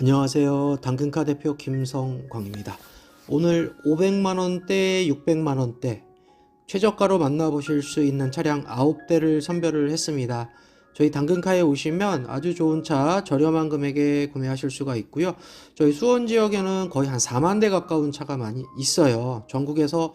안녕하세요. 당근카 대표 김성광입니다. 오늘 500만원대, 600만원대 최저가로 만나보실 수 있는 차량 9대를 선별을 했습니다. 저희 당근카에 오시면 아주 좋은 차 저렴한 금액에 구매하실 수가 있고요. 저희 수원 지역에는 거의 한 4만 대 가까운 차가 많이 있어요. 전국에서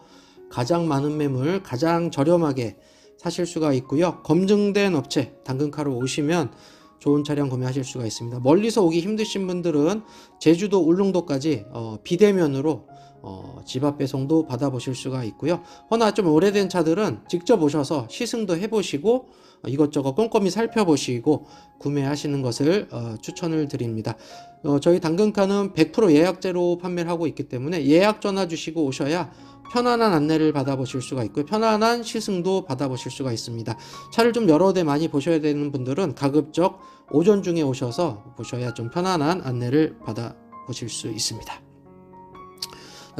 가장 많은 매물, 가장 저렴하게 사실 수가 있고요. 검증된 업체 당근카로 오시면 좋은 차량 구매하실 수가 있습니다. 멀리서 오기 힘드신 분들은 제주도 울릉도까지 어, 비대면으로 어, 집앞 배송도 받아보실 수가 있고요. 허나 좀 오래된 차들은 직접 오셔서 시승도 해보시고 어, 이것저것 꼼꼼히 살펴보시고 구매하시는 것을 어, 추천을 드립니다. 어, 저희 당근카는 100% 예약제로 판매를 하고 있기 때문에 예약 전화 주시고 오셔야 편안한 안내를 받아보실 수가 있고요. 편안한 시승도 받아보실 수가 있습니다. 차를 좀 여러 대 많이 보셔야 되는 분들은 가급적 오전 중에 오셔서 보셔야 좀 편안한 안내를 받아보실 수 있습니다.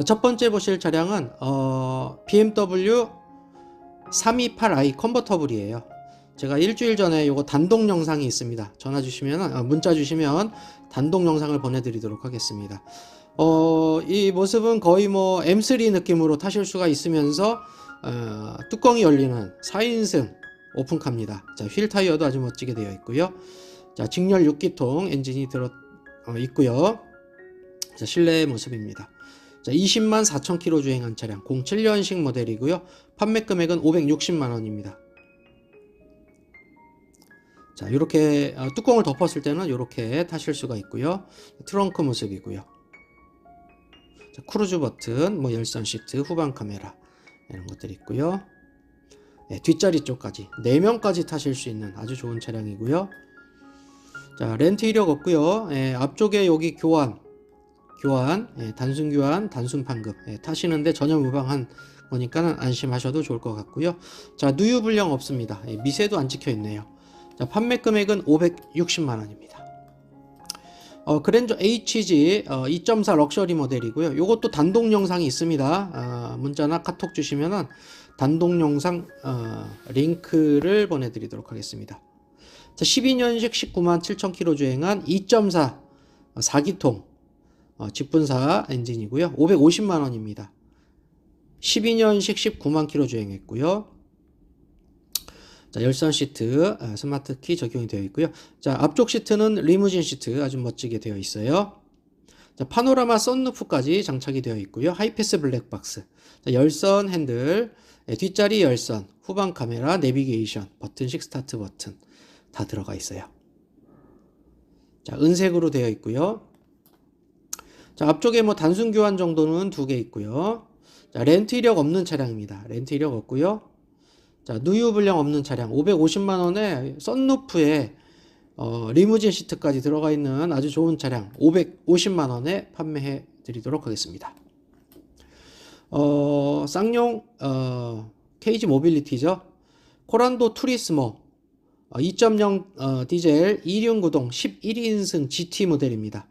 첫 번째 보실 차량은 어, BMW 328i 컨버터블이에요. 제가 일주일 전에 요거 단독 영상이 있습니다. 전화 주시면 아, 문자 주시면 단독 영상을 보내드리도록 하겠습니다. 어, 이 모습은 거의 뭐 M3 느낌으로 타실 수가 있으면서 어, 뚜껑이 열리는 4인승 오픈카입니다. 자, 휠 타이어도 아주 멋지게 되어 있고요. 자, 직렬 6기통 엔진이 들어 어, 있고요. 자, 실내 모습입니다. 자, 20만 4천 킬로 주행한 차량 07년식 모델이고요. 판매 금액은 560만 원입니다. 자, 이렇게 어, 뚜껑을 덮었을 때는 이렇게 타실 수가 있고요. 트렁크 모습이고요. 자, 크루즈 버튼, 뭐 열선 시트, 후방 카메라 이런 것들이 있고요. 네, 뒷자리 쪽까지 4명까지 타실 수 있는 아주 좋은 차량이고요. 자, 렌트 이력 없고요. 예, 앞쪽에 여기 교환, 교환, 예, 단순 교환, 단순 판금 예, 타시는데 전혀 무방한 거니까 안심하셔도 좋을 것 같고요. 자, 누유 불량 없습니다. 예, 미세도 안 찍혀 있네요. 자, 판매 금액은 560만 원입니다. 어, 그랜저 HG 어, 2.4 럭셔리 모델이고요. 이것도 단독 영상이 있습니다. 어, 문자나 카톡 주시면은 단독 영상 어, 링크를 보내드리도록 하겠습니다. 자, 12년식 19만 7천 킬로 주행한 2.4 어, 4기통 어, 직분사 엔진이고요. 550만 원입니다. 12년식 19만 킬로 주행했고요. 자, 열선 시트, 아, 스마트 키 적용이 되어 있고요. 자, 앞쪽 시트는 리무진 시트 아주 멋지게 되어 있어요. 자, 파노라마 썬루프까지 장착이 되어 있고요. 하이패스 블랙박스. 자, 열선 핸들, 예, 뒷자리 열선, 후방 카메라, 내비게이션, 버튼식 스타트 버튼 다 들어가 있어요. 자, 은색으로 되어 있고요. 자, 앞쪽에 뭐 단순 교환 정도는 두 개 있고요. 자, 렌트 이력 없는 차량입니다. 렌트 이력 없고요. 자, 누유 불량 없는 차량 550만 원에 썬루프에 어, 리무진 시트까지 들어가 있는 아주 좋은 차량 550만 원에 판매해 드리도록 하겠습니다. 어, 쌍용 어, 케이지 모빌리티죠. 코란도 투리스모 어, 2.0 어, 디젤 2륜 구동 11인승 GT 모델입니다.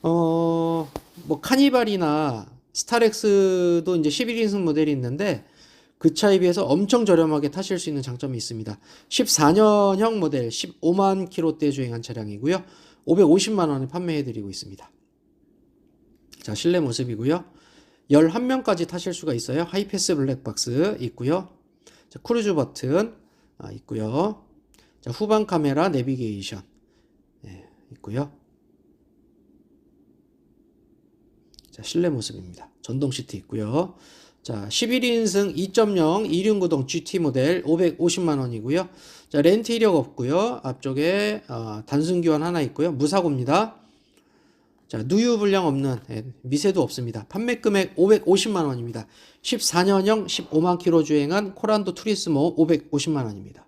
어, 뭐 카니발이나 스타렉스도 이제 11인승 모델이 있는데 그 차에 비해서 엄청 저렴하게 타실 수 있는 장점이 있습니다. 14년형 모델 15만 킬로대 주행한 차량이고요. 550만 원에 판매해 드리고 있습니다. 자, 실내 모습이고요. 11명까지 타실 수가 있어요. 하이패스 블랙박스 있고요. 자, 크루즈 버튼 아, 있고요. 자, 후방 카메라 내비게이션 네, 있고요. 자, 실내 모습입니다. 전동 시트 있고요. 자, 11인승 2.0 2륜구동 GT 모델 550만 원이고요. 자, 렌트 이력 없고요. 앞쪽에 어, 단순 교환 하나 있고요. 무사고입니다. 자, 누유 불량 없는 예, 미세도 없습니다. 판매 금액 550만 원입니다. 14년형 15만 킬로 주행한 코란도 투리스모 550만 원입니다.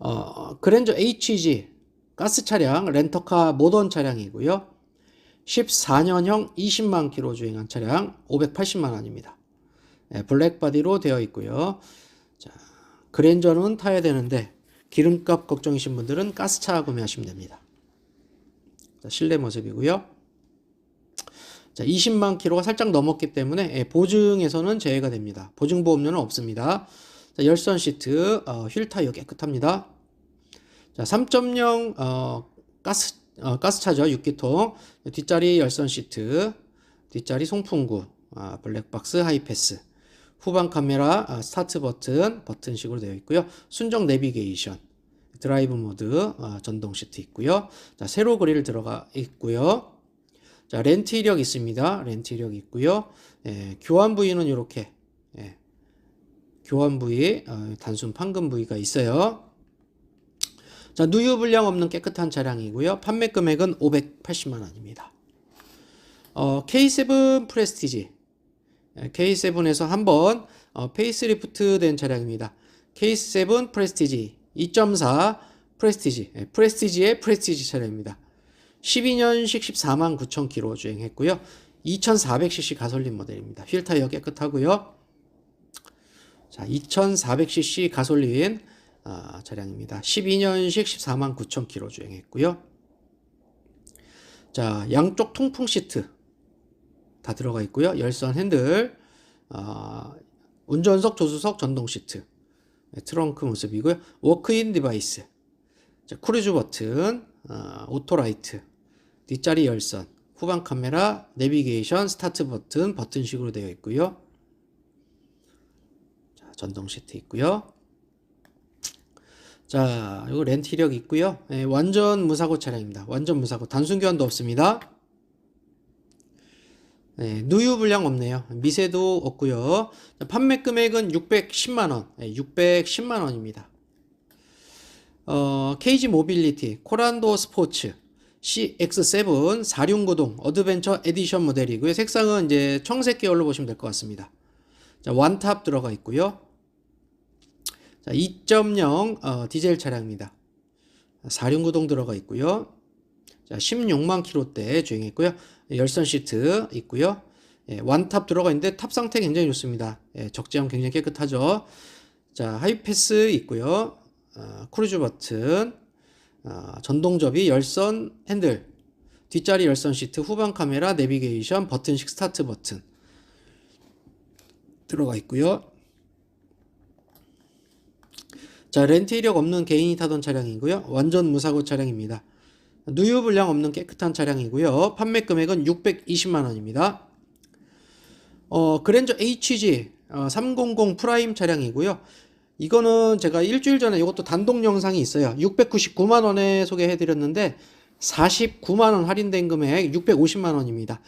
어, 그랜저 HG 가스 차량 렌터카 모던 차량이고요. 14년형 20만 킬로 주행한 차량 580만 원입니다. 네, 블랙바디로 되어 있고요. 자, 그랜저는 타야 되는데 기름값 걱정이신 분들은 가스차 구매하시면 됩니다. 자, 실내 모습이고요. 자, 20만 킬로가 살짝 넘었기 때문에 예, 보증에서는 제외가 됩니다. 보증 보험료는 없습니다. 자, 열선 시트, 어, 휠 타이어 깨끗합니다. 자, 3.0 어, 가스 어, 가스차죠. 6기통. 뒷자리 열선 시트, 뒷자리 송풍구, 아, 블랙박스 하이패스, 후방 카메라, 아, 스타트 버튼, 버튼식으로 되어 있고요. 순정 내비게이션, 드라이브 모드, 아, 전동 시트 있고요. 자, 세로 그릴 들어가 있고요. 자, 렌트 이력 있습니다. 렌트 이력 있고요. 예, 교환 부위는 이렇게 예, 교환 부위, 어, 단순 판금 부위가 있어요. 자, 누유 불량 없는 깨끗한 차량이고요. 판매 금액은 580만 원입니다. 어, K7 프레스티지. 예, K7에서 한번 어, 페이스리프트 된 차량입니다. K7 프레스티지 2.4 프레스티지. 예, 프레스티지의 프레스티지 차량입니다. 12년식 14만 9천 킬로 주행했고요. 2400cc 가솔린 모델입니다. 휠 타이어 깨끗하고요. 자, 2400cc 가솔린 아, 차량입니다. 12년식 14만 9천 킬로 주행했고요. 자, 양쪽 통풍 시트 다 들어가 있고요. 열선 핸들, 아, 운전석, 조수석, 전동 시트, 네, 트렁크 모습이고요. 워크인 디바이스, 자, 크루즈 버튼, 아, 오토라이트, 뒷자리 열선, 후방 카메라, 내비게이션, 스타트 버튼, 버튼식으로 되어 있고요. 자, 전동 시트 있고요. 자, 이거 렌트 이력 있고요. 예, 완전 무사고 차량입니다. 완전 무사고 단순 교환도 없습니다. 네, 누유 불량 없네요. 미세도 없고요. 자, 판매 금액은 610만 원. 네, 610만 원입니다. 어, KG 모빌리티 코란도 스포츠 CX7 4륜구동 어드벤처 에디션 모델이고요. 색상은 이제 청색 계열로 보시면 될 것 같습니다. 자, 완탑 들어가 있고요. 자, 2.0 어, 디젤 차량입니다. 4륜구동 들어가 있고요. 자, 16만 킬로대 주행했고요. 열선 시트 있고요. 예, 완탑 들어가 있는데 탑 상태 굉장히 좋습니다. 예, 적재함 굉장히 깨끗하죠. 자, 하이패스 있고요. 어, 크루즈 버튼, 어, 전동접이 열선 핸들, 뒷자리 열선 시트, 후방 카메라, 내비게이션, 버튼식 스타트 버튼 들어가 있고요. 자, 렌트 이력 없는 개인이 타던 차량이고요. 완전 무사고 차량입니다. 누유 불량 없는 깨끗한 차량이고요. 판매 금액은 620만 원입니다. 어, 그랜저 HG 어, 300 프라임 차량이고요. 이거는 제가 일주일 전에 이것도 단독 영상이 있어요. 699만 원에 소개해 드렸는데 49만 원 할인된 금액 650만 원입니다.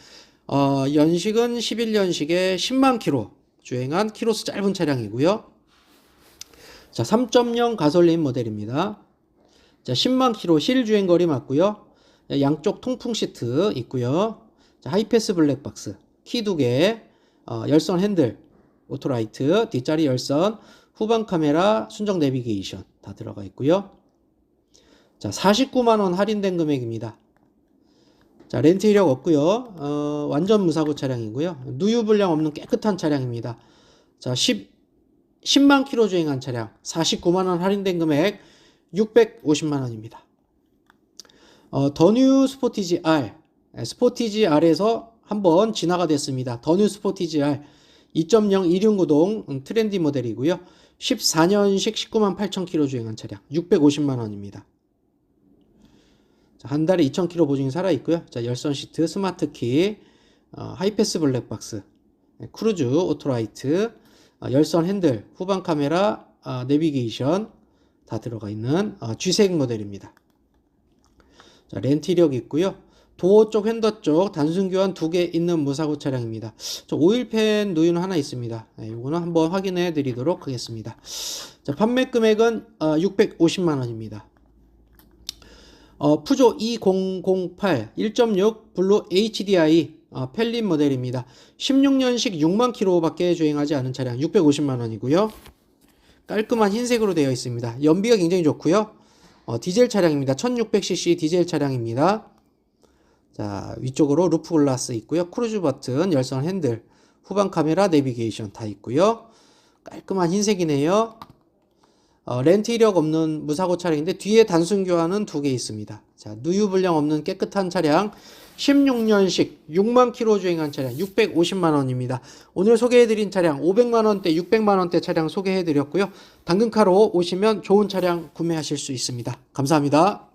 어, 연식은 11년식에 10만 킬로 주행한 키로수 짧은 차량이고요. 자, 3.0 가솔린 모델입니다. 자, 10만 킬로 실 주행 거리 맞고요. 양쪽 통풍 시트 있고요. 자, 하이패스 블랙박스, 키 두 개, 어, 열선 핸들, 오토라이트, 뒷자리 열선, 후방 카메라, 순정 내비게이션 다 들어가 있고요. 자, 49만 원 할인된 금액입니다. 자, 렌트 이력 없고요. 어, 완전 무사고 차량이고요. 누유 불량 없는 깨끗한 차량입니다. 자, 10 10만 킬로 주행한 차량 49만 원 할인된 금액 650만 원입니다. 어, 더뉴 스포티지 R 스포티지 R에서 한번 진화가 됐습니다. 더뉴 스포티지 R 2.0 이륜구동 음, 트렌디 모델이고요. 14년식 19만 8천 킬로 주행한 차량 650만 원입니다. 자, 한 달에 2천 킬로 보증이 살아 있고요. 자, 열선 시트, 스마트 키, 어, 하이패스 블랙박스, 네, 크루즈, 오토라이트, 어, 열선 핸들, 후방 카메라, 어, 내비게이션 다 들어가 있는 어, G색 모델입니다. 자, 렌트 이력 있고요. 도어 쪽, 핸더 쪽 단순 교환 두 개 있는 무사고 차량입니다. 저 오일팬 누유는 하나 있습니다. 네, 이거는 한번 확인해 드리도록 하겠습니다. 자, 판매 금액은 어, 650만 원입니다. 어, 푸조 2008 1.6 블루 HDI 어, 펠린 모델입니다. 16년식 6만 킬로밖에 주행하지 않은 차량 650만 원이고요. 깔끔한 흰색으로 되어 있습니다. 연비가 굉장히 좋고요. 어, 디젤 차량입니다. 1600cc 디젤 차량입니다. 자, 위쪽으로 루프 글라스 있고요. 크루즈 버튼, 열선 핸들, 후방 카메라, 내비게이션 다 있고요. 깔끔한 흰색이네요. 어, 렌트 이력 없는 무사고 차량인데 뒤에 단순 교환은 두 개 있습니다. 자, 누유 불량 없는 깨끗한 차량 16년식 6만 킬로 주행한 차량 650만 원입니다. 오늘 소개해 드린 차량 500만 원대, 600만 원대 차량 소개해 드렸고요. 당근카로 오시면 좋은 차량 구매하실 수 있습니다. 감사합니다.